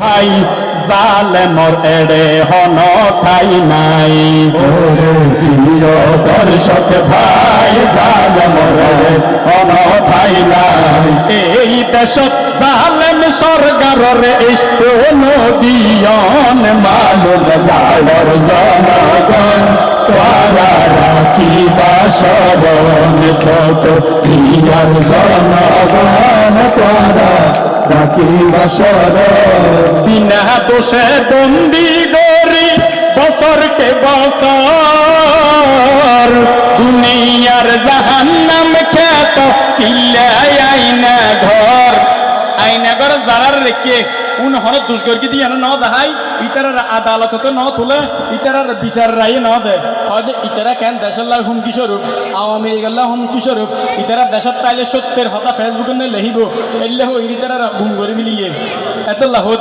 ভাই, জালেমর এড়ে হন ঠাই নাই। দর্শক ভাই, জালেমর এড়ে হন ঠাই নাই। এই দেশত জালেম সরকারের ইষ্ট নদিয়ন মালুম জালর জনগণ তারা রাখিবা শরণ, ছোট প্রিয়ার তারা রাখিবা শরণ বিনা দোষে বন্দি গরি বছরকে বছর দুনিয়ার জাহান্নাম খ্যাত আইনা জারার রেখে উন হর দুষ্কর্কি দিয়ে ন দেখাই ইতারার আদালত তো ন তুলে, ইতারার বিচার রায় ন দেয় ইতারা কেন দেশের লাই হুমকি স্বরূপ, আওয়ামী লীগের হুমকি স্বরূপ, ইতারা দেশের তাইলে সত্যের হতা ফেসবুকে লেহিব এলে হো ইতারা গুম করে মিলিয়ে। এত লাহত